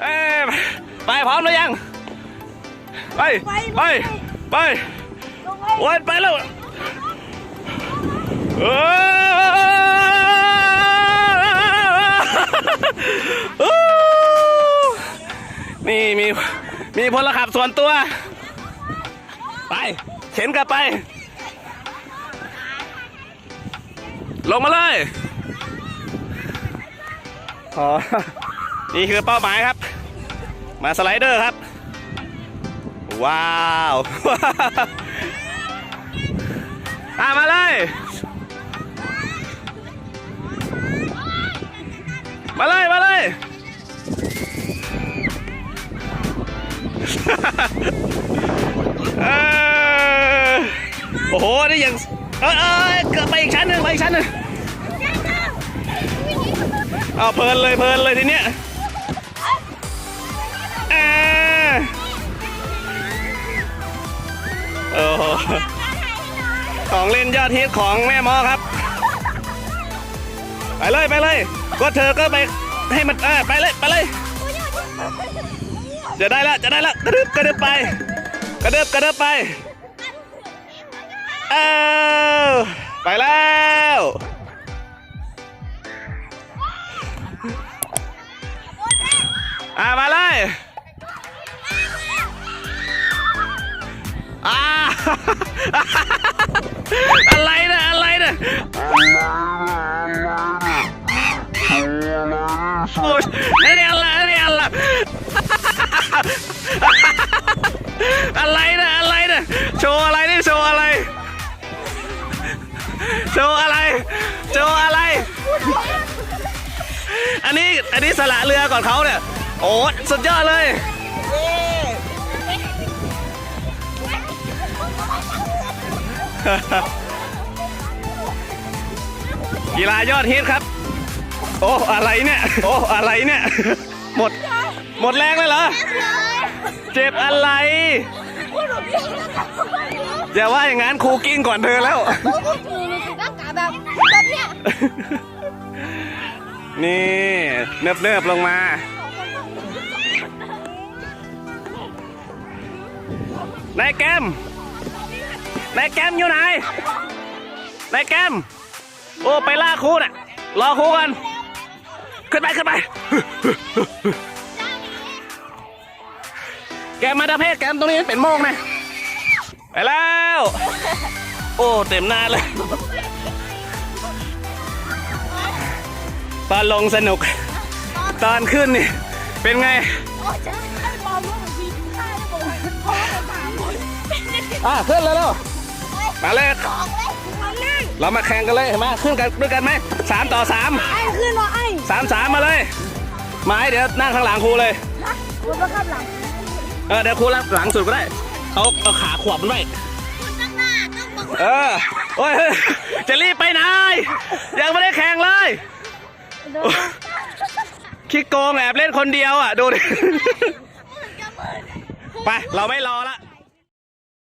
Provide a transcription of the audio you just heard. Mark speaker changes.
Speaker 1: เอ้ยไปพร้อมหรือยัง ไป ไป ไป
Speaker 2: ลงไป
Speaker 1: โอ้ยไปแล้วเอ้ยนี่มีมีพลขับส่วนตัว ไปเข็นกลับไป ลงมาเลย อ๋อ นี่คือเป้าหมายครับ มาสไลเดอร์ครับ ว้าวตามมาเลย มาเลย มาเลยเออโอ้โห นี่ยัง เอยเอยเกือบไปอีกชั้นหนึ่งไปอีกชั้นหนึ่งเอาเพลินเลยเพลินเลยทีเนี้ยเออ โอ้โหของเล่นยอดฮิตของแม่หมอครับ ไปเลยไปเลย ก็เธอก็ไปให้มันไปเลยไปเลย จะได้ละจะได้ละกระดึบกระดึบไป กระดึบกระดึบไปเออไปแล้วอ่ามาเลย อะไรนะอะไรนะโอ้ยนี่อะไรนี่อะไรอะไรนะอะไรนะโชว์อะไรนี่โชว์อะไรโชว์อะไรโชว์อะไร อันนี้อันนี้สละเรือก่อนเขาเนี่ยโอ้สุดยอดเลย กีฬายอดฮิตครับ โอ้อะไรเนี่ย โอ้อะไรเนี่ย หมด หมดแรงเลยเหรอ เจ็บอะไรอย่าว่าอย่างนั้นครูกิ้งก่อนเธอแล้ว
Speaker 2: ร่างกายแบบแบบเนี้ย
Speaker 1: นี่เนิบเนิบๆลงมา นายแกม นายแกมอยู่ไหนนายแกมโอ้ไปล่าครูน่ะ รอครูกันขึ้นไปขึ้นไป แกมมาดาเพศแกมตรงนี้เป็นโมงนะไปแล้ว โอ้เต็มหน้าเลยตอนลงสนุก ตอนขึ้นนี่ เป็นไง
Speaker 2: โอ้จะให้ปอมลูกทีฆ่าได้บอกพ่อจะถามคนเป็นเด็ก
Speaker 1: อะขึ้นแล้วเร็ว มาเลย
Speaker 2: ของเลยมานั่ง
Speaker 1: เรามาแข่งกันเลยมาขึ้นกันด้วยกันไหมสามต่อสาม
Speaker 2: ไอ้ขึ้นมาไอ้
Speaker 1: สามสามมาเลยไม้เดี๋ยวนั่งข้างหลังครูเลย
Speaker 2: ฮะคุณก็ขับหลัง
Speaker 1: เออเดี๋ยวครูนั่งหลังสุดก็ได้เอาเอาขาขวบมันไว้
Speaker 2: คุณข้างหน้าต้องบอก
Speaker 1: เออโอ้ยเฮ้ยจะรีบไปไหนยังไม่ได้แข่งเลยคิดโกงแอบเล่นคนเดียวอะ ดูดิไป เราไม่รอละ